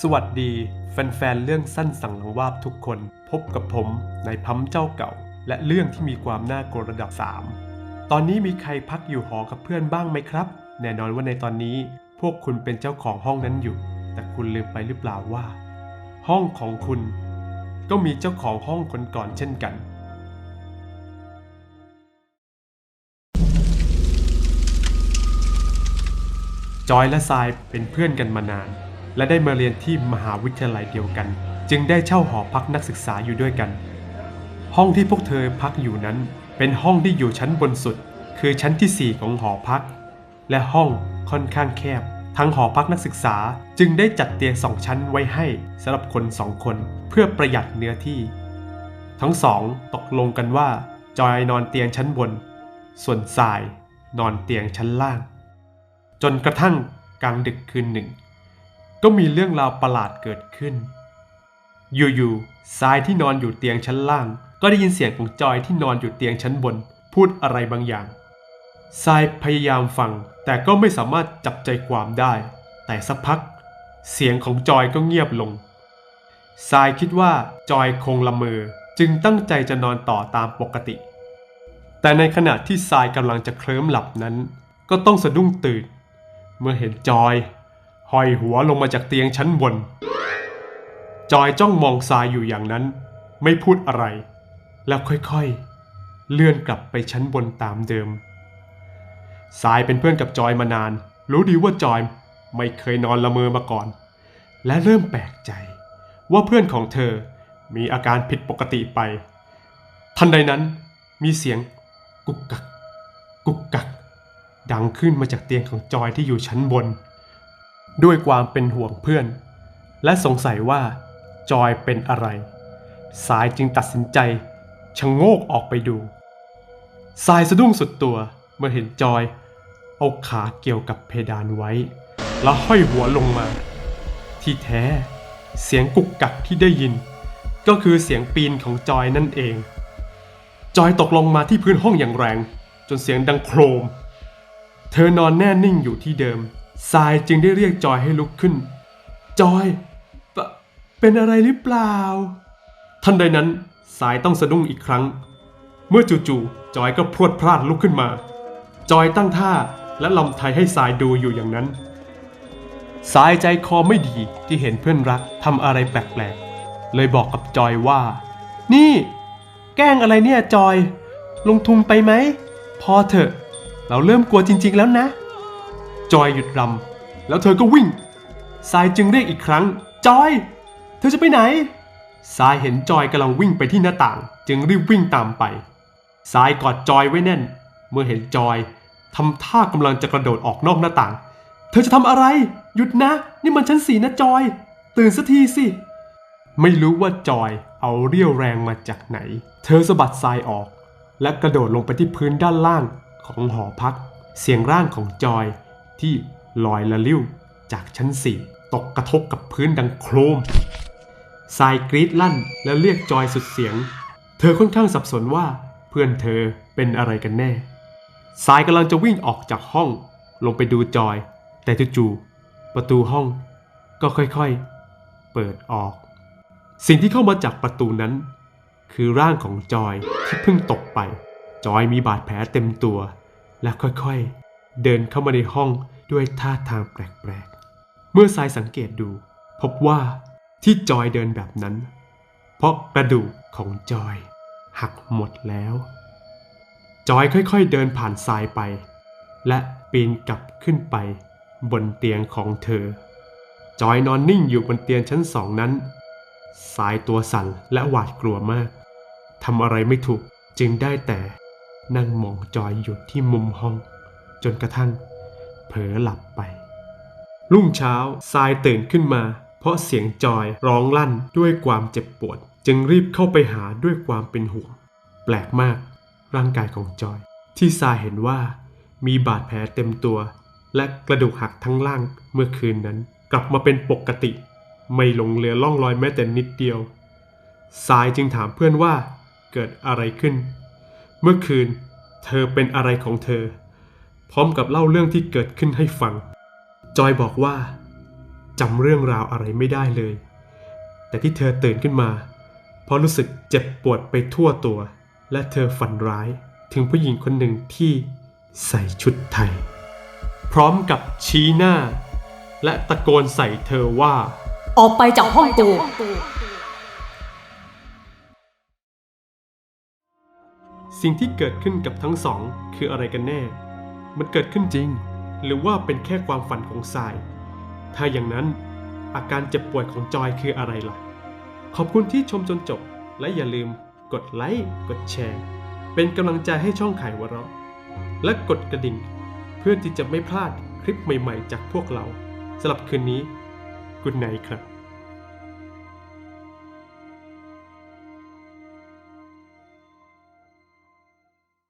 สวัสดีแฟนๆ เรื่องสั้นสั่งหลังวาบทุกคน พบกับผมนายพัมเจ้าเก่า และเรื่องที่มีความน่ากลัวระดับ 3 ตอนนี้มีใครพักอยู่หอกับเพื่อนบ้างไหมครับ แน่นอนว่าในตอนนี้พวกคุณเป็นเจ้าของห้องนั้นอยู่ แต่คุณลืมไปหรือเปล่าว่า ห้องของคุณ ก็มีเจ้าของห้องคนก่อนเช่นกัน จอยและทรายเป็นเพื่อนกันมานาน และได้มาเรียนที่มหาวิทยาลัยเดียวกัน จึงได้เช่าหอพักนักศึกษาอยู่ด้วยกัน ห้องที่พวกเธอพักอยู่นั้น เป็นห้องที่อยู่ชั้นบนสุด คือชั้นที่ 4 ของหอพัก และห้องค่อนข้างแคบทั้งหอพักนักศึกษาจึงได้จัดเตียงสองชั้นไว้ให้สำหรับคนสองคนเพื่อประหยัดเนื้อที่ ทั้งสองตกลงกันว่า จอยนอนเตียงชั้นบน ส่วนทรายนอนเตียงชั้นล่าง จนกระทั่งกลางดึกคืนหนึ่ง ก็มีเรื่องราวประหลาดเกิดขึ้น อยู่ๆทรายที่นอนอยู่เตียงชั้นล่าง ก็ได้ยินเสียงของจอยที่นอนอยู่เตียงชั้นบน พูดอะไรบางอย่างทรายพยายามฟัง แต่ก็ไม่สามารถจับใจความได้ แต่สักพัก เสียงของจอยก็เงียบลงทรายคิดว่าจอยคงละเมอจึงตั้งใจจะนอนต่อตามปกติ แต่ในขณะที่ทรายกำลังจะเคลิ้มหลับนั้น ก็ต้องสะดุ้งตื่น เมื่อเห็นจอย ห้อยหัวลงมาจากเตียงชั้นบน จอยจ้องมองทรายอยู่อย่างนั้น ไม่พูดอะไร แล้วค่อยๆ เลื่อนกลับไปชั้นบนตามเดิมทรายเป็นเพื่อนกับจอยมานาน รู้ดีว่าจอยไม่เคยนอนละเมอมาก่อน และเริ่มแปลกใจ ว่าเพื่อนของเธอมีอาการผิดปกติไป ทันใดนั้นมีเสียงกุกกัก กุกกัก ดังขึ้นมาจากเตียงของจอยที่อยู่ชั้นบน ด้วยความเป็นห่วงเพื่อน และสงสัยว่าจอยเป็นอะไร สายจึงตัดสินใจชะโงกออกไปดู สายสะดุ้งสุดตัวเมื่อเห็นจอย เอาขาเกี่ยวกับเพดานไว้ แล้วห้อยหัวลงมา ที่แท้ เสียงกุกกักที่ได้ยิน ก็คือเสียงปีนของจอยนั่นเอง จอยตกลงมาที่พื้นห้องอย่างแรง จนเสียงดังโครม เธอนอนแน่นิ่งอยู่ที่เดิม ทรายจึงได้เรียกจอยให้ลุกขึ้น จอยปเป็นอะไรหรือเปล่า ทันใดนั้นสายต้องสะดุ้งอีกครั้ง เมื่อจู่ๆจอยก็พรวดพลาดลุกขึ้นมา จอยตั้งท่าและลำไทยให้สายดูอยู่อย่างนั้นสายใจคอไม่ดีที่เห็นเพื่อนรักทำอะไรแปลกๆ เลยบอกกับจอยว่า นี่ แกล้งอะไรเนี่ยจอย ลงทุนไปไหม พอเถอะ เราเริ่มกลัวจริง ๆ แล้วนะ จอยหยุดรำแล้วเธอก็วิ่งทรายจึงเรียกอีกครั้ง จอย เธอจะไปไหนทรายเห็นจอยกำลังวิ่งไปที่หน้าต่าง จึงรีบวิ่งตามไปทรายกอดจอยไว้แน่น เมื่อเห็นจอยทำท่ากำลังจะกระโดดออกนอกหน้าต่าง เธอจะทำอะไร หยุดนะ นี่มันชั้นสีนะจอย ตื่นสักทีสิ ไม่รู้ว่าจอยเอาเรี่ยวแรงมาจากไหน เธอสะบัดทรายออก และกระโดดลงไปที่พื้นด้านล่างของหอพัก เสียงร่างของจอย ที่ลอยละลิ้วจากชั้นสี่ตกกระทบกับพื้นดังโครมทรายกรีดลั่นและเรียกจอยสุดเสียง เธอค่อนข้างสับสนว่าเพื่อนเธอเป็นอะไรกันแน่ทรายกำลังจะวิ่งออกจากห้อง ลงไปดูจอย แต่จู่ๆประตูห้องก็ค่อยๆ เปิดออก สิ่งที่เข้ามาจากประตูนั้น คือร่างของจอยที่เพิ่งตกไป จอยมีบาดแผลเต็มตัว และค่อยๆ เดินเข้ามาในห้องด้วยท่าทางแปลกๆ เมื่อทรายสังเกตดู พบว่าที่จอยเดินแบบนั้น เพราะกระดูกของจอย หักหมดแล้ว จอยค่อยๆเดินผ่านทรายไป และปีนกลับขึ้นไป บนเตียงของเธอ จอยนอนนิ่งอยู่บนเตียงชั้นสองนั้น สายตัวสั่นและหวาดกลัวมากทำอะไรไม่ถูกจึงได้แต่นั่งมองจอยอยู่ที่มุมห้อง จนกระทั่ง เผลอหลับไป รุ่งเช้าทรายตื่นขึ้นมา เพราะเสียงจอยร้องลั่นด้วยความเจ็บปวด จึงรีบเข้าไปหาด้วยความเป็นห่วง แปลกมาก ร่างกายของจอย ที่ทรายเห็นว่า มีบาดแผลเต็มตัว และกระดูกหักทั้งล่างเมื่อคืนนั้น กลับมาเป็นปกติ ไม่หลงเหลือล่องรอยแม้แต่นิดเดียวสายจึงถามเพื่อนว่าเกิดอะไรขึ้น เมื่อคืนเธอเป็นอะไรของเธอ พร้อมกับเล่าเรื่องที่เกิดขึ้นให้ฟัง จอยบอกว่าจำเรื่องราวอะไรไม่ได้เลย แต่ที่เธอตื่นขึ้นมา เพราะรู้สึกเจ็บปวดไปทั่วตัว และเธอฝันร้ายถึงผู้หญิงคนหนึ่งที่ใส่ชุดไทย พร้อมกับชี้หน้า และตะโกนใส่เธอว่า ออกไปจากห้องกูสิ่งที่เกิดขึ้นกับทั้งสองคืออะไรกันแน่ มันเกิดขึ้นจริง หรือว่าเป็นแค่ความฝันของทราย ถ้าอย่างนั้นอาการเจ็บป่วยของจอยคืออะไรล่ะ ขอบคุณที่ชมจนจบ และอย่าลืมกดไลค์กดแชร์ เป็นกำลังใจให้ช่องไขวะเราะและกดกระดิ่ง เพื่อที่จะไม่พลาดคลิปใหม่ๆ จากพวกเราสำหรับคืนนี้กุดไนครับ